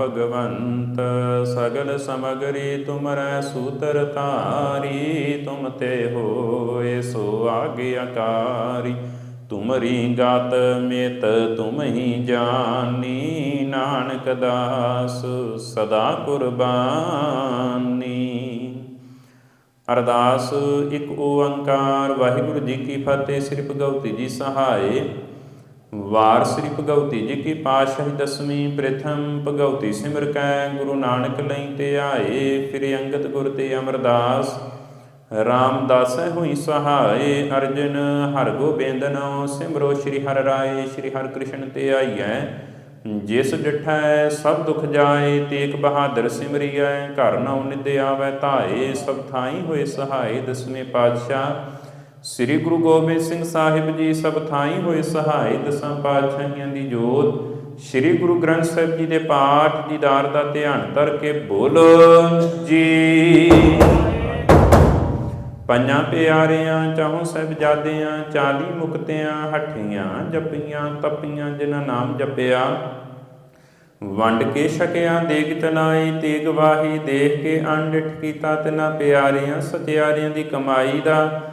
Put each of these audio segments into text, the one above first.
ਭਗਵੰਤ, ਸਗਲ ਸਮਗਰੀ ਤੁਮਰੈ ਸੂਤਰ ਤਾਰੀ ਤੁਮ ਤੇ ਹੋਏ ਸੋ ਆਗਿਆਕਾਰੀ ਤੁਮਰੀ ਗਾਤ ਮਿਤ ਤੁਮ ਹੀ ਜਾਨੀ, ਨਾਨਕ ਦਾਸ ਸਦਾ ਕੁਰਬਾਨੀ। ਅਰਦਾਸ ਇੱਕ ਓੰਕਾਰ, ਵਾਹਿਗੁਰੂ ਜੀ ਕੀ ਫਤਿਹ, ਸ੍ਰੀ ਭਗਵਤੀ ਜੀ ਸਹਾਏ। ਵਾਰ ਸ੍ਰੀ ਭਗਵਤੀ ਜੀ ਕੀ ਪਾਤਸ਼ਾਹੀ ਦਸਵੀਂ ਪ੍ਰਥਮ ਭਗਵਤੀ ਸਿਮਰ ਕੈ, ਗੁਰੂ ਨਾਨਕ ਲਈ ਤੇ ਆਏ ਫਿਰ ਅੰਗਦ ਗੁਰ ਤੇ ਅਮਰਦਾਸ। ਰਾਮਦਾਸ ਹੋਈ ਸਹਾਏ ਅਰਜਨ, ਹਰ ਗੋਬਿੰਦਨੋ ਸਿਮਰੋ ਸ੍ਰੀ ਹਰਿ ਰਾਏ, ਸ੍ਰੀ ਹਰਿ ਕ੍ਰਿਸ਼ਨ ਤੇ ਆਈਐ। ਜਿਸ ਡਿਠੈ ਸਭ ਦੁਖ ਜਾਏ, ਤੇਗ ਬਹਾਦਰ ਸਿਮਰਿਐ। ਘਰ ਨਉ ਨਿਦ ਆਵੈ ਧਾਏ, ਸਭ ਥਾਈ ਹੋਏ ਸਹਾਏ ਦਸਵੇਂ ਪਾਤਸ਼ਾਹ। ਸ੍ਰੀ ਗੁਰੂ ਗੋਬਿੰਦ ਸਿੰਘ ਸਾਹਿਬ ਜੀ ਸਭ ਥਾਈ ਹੋਏ ਸਹਾਈ ਦਸਾਂ ਪਾਤਸ਼ਾਹੀਆਂ ਦੀ ਜੋਤ, ਸ੍ਰੀ ਗੁਰੂ ਗ੍ਰੰਥ ਸਾਹਿਬ ਜੀ ਦੇ ਪਾਠ ਦੀਦਾਰ ਦਾ ਧਿਆਨ ਧਰ ਕੇ ਬੋਲੋ ਜੀ। ਪੰਜਾਂ ਪਿਆਰਿਆਂ, ਚਾਹੋਂ ਸਾਹਿਬਜ਼ਾਦਿਆਂ 40 ਮੁਕਤਿਆਂ, ਹੱਠੀਆਂ ਜਪੀਆਂ, ਤਪੀਆਂ, ਜਿਨ੍ਹਾਂ ਨਾਮ ਜਪਿਆ। ਵੰਡ ਕੇ ਛਕਿਆ, ਦੇਗ ਤਨਾਈ, ਤੇਗ ਵਾਹੀ, ਦੇਖ ਕੇ ਅੰਡਿਠ ਕੀਤਾ ਤਿਨਾ ਪਿਆਰਿਆਂ, ਸਤਿਆਰਿਆਂ ਦੀ ਕਮਾਈ ਦਾ।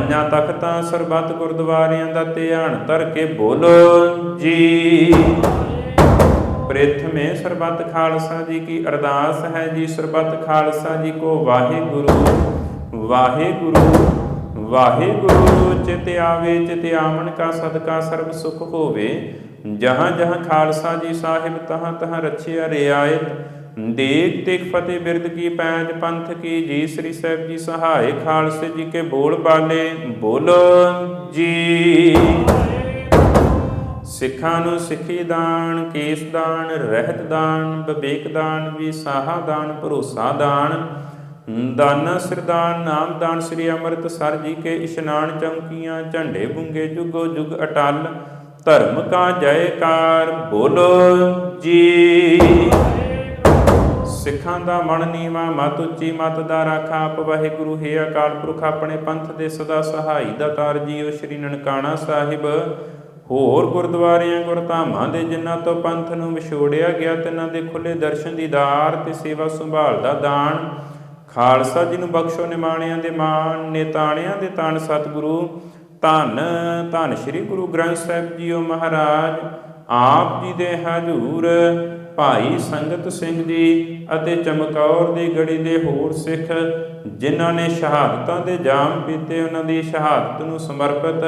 ਪੰਜਾਂ ਤਖਤਾਂ ਸਰਬੱਤ ਗੁਰਦੁਆਰਿਆਂ ਦਾ ਧਿਆਨ ਧਰ ਕੇ ਬੋਲੋ ਜੀ। ਪ੍ਰਥਮੇ ਸਰਬੱਤ ਖਾਲਸਾ ਜੀ ਕੀ ਅਰਦਾਸ ਹੈ ਜੀ, ਸਰਬੱਤ ਖਾਲਸਾ ਜੀ ਕੋ ਵਾਹਿਗੁਰੂ ਵਾਹਿਗੁਰੂ ਵਾਹਿਗੁਰੂ, ਚਿਤ ਆਵੇ, ਚਿਤ ਆਮਨ ਕਾ ਸਦਕਾ ਸਰਬ ਸੁਖ ਹੋਵੇ। ਜਹਾਂ ਜਹਾਂ ਖਾਲਸਾ ਜੀ ਸਾਹਿਬ ਤਹਾਂ ਤਹਾਂ ਰਛਿਆ ਰਿਆਇਤ ਦੇਖ ਤੇਖ ਫਤਿਹ ਬਿਰਦ ਕੀ ਪੈਂਜ ਪੰਥ ਕੀ, ਜੀ ਸ੍ਰੀ ਸਾਹਿਬ ਜੀ ਸਹਾਇ ਖਾਲਸੇ ਜੀ ਕੇ ਬੋਲ ਬਾਲੇ, ਬੋਲੋ ਜੀ। ਸਿੱਖਾਂ ਨੂੰ ਸਿੱਖੀ ਦਾਨ, ਕੇਸ ਦਾਨ, ਰਹਿਤ ਦਾਨ, ਵਿਵੇਕ ਦਾਨ ਵਿਸਾਹਾ ਦਾਨ, ਭਰੋਸਾ ਦਾਨ। ਦਾਨਾ ਸਿਰਦਾਨ ਨਾਮ ਦਾਨ ਸ੍ਰੀ ਅੰਮ੍ਰਿਤਸਰ ਜੀ ਕੇ ਇਸ਼ਨਾਨ ਚੌਂਕੀਆਂ, ਝੰਡੇ ਬੁੰਗੇ ਜੁਗੋ ਜੁਗ ਅਟਲ। ਧਰਮ ਕਾ ਜੈਕਾਰ, ਬੋਲੋ ਜੀ। ਸਿੱਖਾਂ ਦਾ ਮਨ ਨੀਵਾ, ਮਤ ਉੱਚੀ ਮਤ ਦਾ ਰਾਖਾ, ਆਪ ਵਾਹਿਗੁਰੂ, ਹੈ ਅਕਾਲ ਪੁਰਖ, ਆਪਣੇ ਪੰਥ ਦੇ ਸਦਾ ਸਹਾਈ ਦਾ ਤਾਰ ਜੀਓ ਸ੍ਰੀ ਨਨਕਾਣਾ ਸਾਹਿਬ। ਹੋਰ ਗੁਰਦੁਆਰਿਆਂ, ਗੁਰਧਾਮਾਂ ਦੇ ਜਿਨ੍ਹਾਂ ਤੋਂ ਪੰਥ ਨੂੰ ਵਿਛੋੜਿਆ ਗਿਆ, ਤਿਨਾਂ ਦੇ ਖੁੱਲੇ ਦਰਸ਼ਨ ਦੀਦਾਰ ਤੇ ਸੇਵਾ ਸੰਭਾਲ ਦਾ ਦਾਨ। ਖਾਲਸਾ ਜੀ ਨੂੰ ਬਖਸ਼ੋ ਨਿਮਾਣਿਆਂ ਦੇ ਮਾਣ, ਨੇਤਾਣਿਆਂ ਦੇ ਤਾਣ ਸਤਿਗੁਰੂ। ਧੰਨ ਧੰਨ ਸ੍ਰੀ ਗੁਰੂ ਗ੍ਰੰਥ ਸਾਹਿਬ ਜੀਓ ਮਹਾਰਾਜ। ਆਪ ਜੀ ਦੇ ਹਜੂਰ ਭਾਈ ਸੰਗਤ ਸਿੰਘ ਜੀ ਅਤੇ ਚਮਕੌਰ ਦੀ ਗੜੀ ਦੇ ਹੋਰ ਸਿੱਖ, ਜਿਨ੍ਹਾਂ ਨੇ ਸ਼ਹਾਦਤਾਂ ਦੇ ਜਾਮ ਪੀਤੇ, ਉਹਨਾਂ ਦੀ ਸ਼ਹਾਦਤ ਨੂੰ ਸਮਰਪਿਤ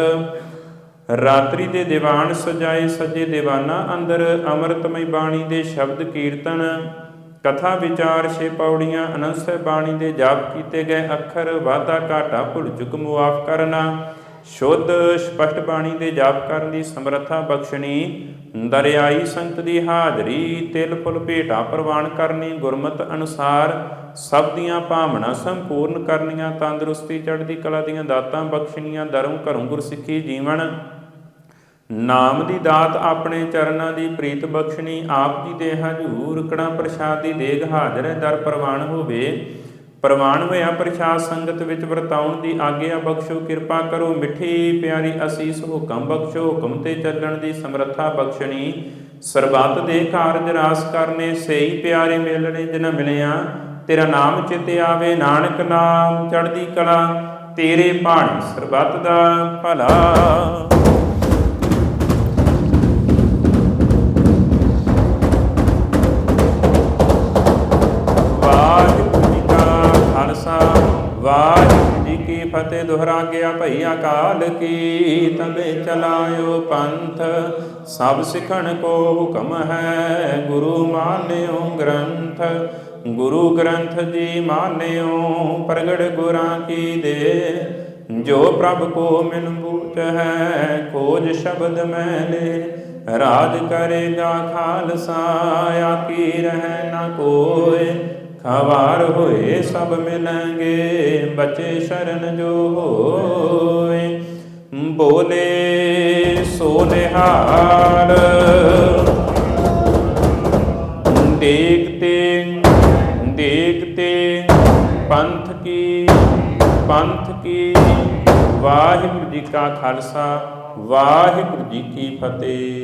ਰਾਤਰੀ ਦੇ ਦੀਵਾਨ ਸਜਾਏ ਸੱਜੇ ਦੀਵਾਨਾ ਅੰਦਰ ਅੰਮ੍ਰਿਤਮਈ ਬਾਣੀ ਦੇ ਸ਼ਬਦ ਕੀਰਤਨ, ਕਥਾ ਵਿਚਾਰ ਛੇ ਪੌੜੀਆਂ ਅਨੰਦ ਸਾਹਿਬ ਬਾਣੀ ਦੇ ਜਾਪ ਕੀਤੇ ਗਏ ਅੱਖਰ, ਵਾਧਾ ਘਾਟਾ, ਭੁੱਲ ਚੁੱਕ, ਮੁਆਫ ਕਰਨਾ ਸ਼ੁੱਧ ਸਪਸ਼ਟ ਬਾਣੀ ਦੇ ਜਾਪ ਕਰਨ ਦੀ ਸਮਰੱਥਾ ਬਖਸ਼ਣੀ, ਦਰਿਆਈ ਸੰਤ ਦੀ ਹਾਜ਼ਰੀ, ਤਿਲ ਫੁੱਲ ਭੇਟਾ ਪ੍ਰਵਾਨ ਕਰਨੀ, ਗੁਰਮਤ ਅਨੁਸਾਰ ਸਭ ਦੀਆਂ ਭਾਵਨਾ ਸੰਪੂਰਨ ਕਰਨੀਆਂ, ਤੰਦਰੁਸਤੀ ਚੜ੍ਹਦੀ ਕਲਾ ਦੀਆਂ ਦਾਤਾਂ ਬਖਸ਼ਣੀਆਂ ਦਰਮ ਘਰੋਂ ਗੁਰਸਿੱਖੀ ਜੀਵਨ। ਨਾਮ ਦੀ ਦਾਤ ਆਪਣੇ ਚਰਨਾਂ ਦੀ ਪ੍ਰੀਤ ਬਖਸ਼ਣੀ, ਆਪ ਜੀ ਦੇ ਹਜੂਰ, ਕੜਾ ਪ੍ਰਸ਼ਾਦ ਦੀ ਦੇਗ ਹਾਜ਼ਰ ਦਰ ਪ੍ਰਵਾਨ ਹੋਵੇ। ਪ੍ਰਵਾਨ ਹੋਇਆ ਪ੍ਰਸ਼ਾਦ ਸੰਗਤ ਵਿੱਚ ਵਰਤਾਉਣ ਦੀ ਆਗਿਆ ਬਖਸ਼ੋ, ਕਿਰਪਾ ਕਰੋ, ਮਿੱਠੀ ਪਿਆਰੀ ਅਸੀਸ ਹੁਕਮ ਬਖਸ਼ੋ, ਹੁਕਮ ਤੇ ਚੱਲਣ ਦੀ ਸਮਰੱਥਾ ਬਖਸ਼ਣੀ। ਸਰਬੱਤ ਦੇ ਕਾਰਜ ਰਾਸ ਕਰਨੇ ਸਹੀ ਪਿਆਰੇ ਮਿਲਣੇ ਜਿਨ੍ਹਾਂ ਮਿਲਿਆ, ਤੇਰਾ ਨਾਮ ਚਿਤ ਆਵੇ, ਨਾਨਕ ਨਾਮ ਚੜ੍ਹਦੀ ਕਲਾ, ਤੇਰੇ ਭਾਣ ਸਰਬੱਤ ਦਾ ਭਲਾ। ਵਾਹਿਗੁਰੂ ਜੀ ਕੀ ਫਤਿਹ ਦੁਹਰਾ ਗਿਆ ਭਈ ਅਕਾਲ ਕੀ ਤਬੇ ਚਲਾਇਓ ਪੰਥ। ਸਭ ਸਿਖਣ ਕੋ ਹੁਕਮ ਹੈ, ਗੁਰੂ ਮਾਨਿਓ ਗ੍ਰੰਥ। ਗੁਰੂ ਗ੍ਰੰਥ ਜੀ ਮਾਨਿਓ, ਪ੍ਰਗਟ ਗੁਰਾਂ ਕੀ ਦੇ। ਜੋ ਪ੍ਰਭ ਕੋ ਮਿਲ ਬੂਟ ਹੈ, ਖੋਜ ਸ਼ਬਦ ਮੈਲੇ ਰਾਜ ਕਰੇਗਾ ਖਾਲਸਾ ਆਕੀ ਰਹਿ ਨਾ ਕੋਏ। ਖਵਾਰ ਹੋਏ ਸਭ ਮਿਲਾਂਗੇ, ਬਚੇ ਸ਼ਰਨ ਜੋ ਹੋਏ। ਬੋਲੇ ਸੋ ਨਿਹਾਲ ਦੇਖਤੇ ਦੇਖਤੇ ਪੰਥ ਕੀ ਪੰਥ ਕੀ? ਵਾਹਿਗੁਰੂ ਜੀ ਕਾ ਖਾਲਸਾ, ਵਾਹਿਗੁਰੂ ਜੀ ਕੀ ਫਤਿਹ।